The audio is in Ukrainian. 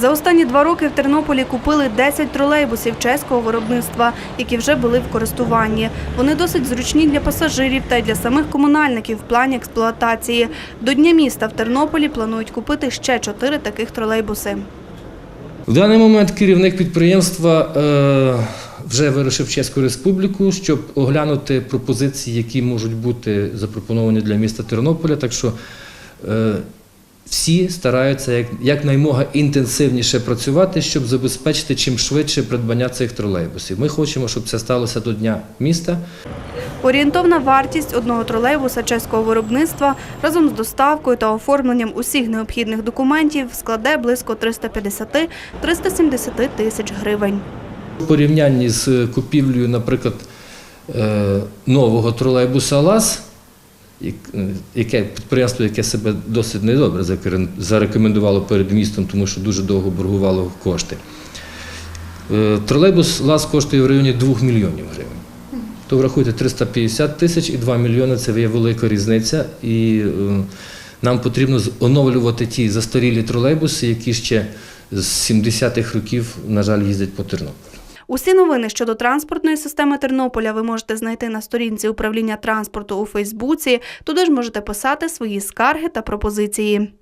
За останні два роки в Тернополі купили 10 тролейбусів чеського виробництва, які вже були в користуванні. Вони досить зручні для пасажирів та й для самих комунальників в плані експлуатації. До Дня міста в Тернополі планують купити ще чотири таких тролейбуси. В даний момент керівник підприємства е, вже вирушив Чеську Республіку, щоб оглянути пропозиції, які можуть бути запропоновані для міста Тернополя. Так що е, всі стараються як, якнаймога інтенсивніше працювати, щоб забезпечити чим швидше придбання цих тролейбусів. Ми хочемо, щоб це сталося до Дня міста. Орієнтовна вартість одного тролейбуса чеського виробництва разом з доставкою та оформленням усіх необхідних документів складе близько 350-370 тисяч гривень. В порівнянні з купівлею, наприклад, е, нового тролейбуса ЛАЗ, яке підприємство, яке себе досить недобре зарекомендувало перед містом, тому що дуже довго боргувало кошти. Е, Тролейбус ЛАЗ коштує в районі 2 мільйонів гривень. То врахуйте 350 тисяч і 2 мільйони це є велика різниця. І е, нам потрібно оновлювати ті застарілі тролейбуси, які ще з 70-х років, на жаль, їздять по Тернополю. Усі новини щодо транспортної системи Тернополя ви можете знайти на сторінці управління транспорту у Фейсбуці. Туди ж можете писати свої скарги та пропозиції.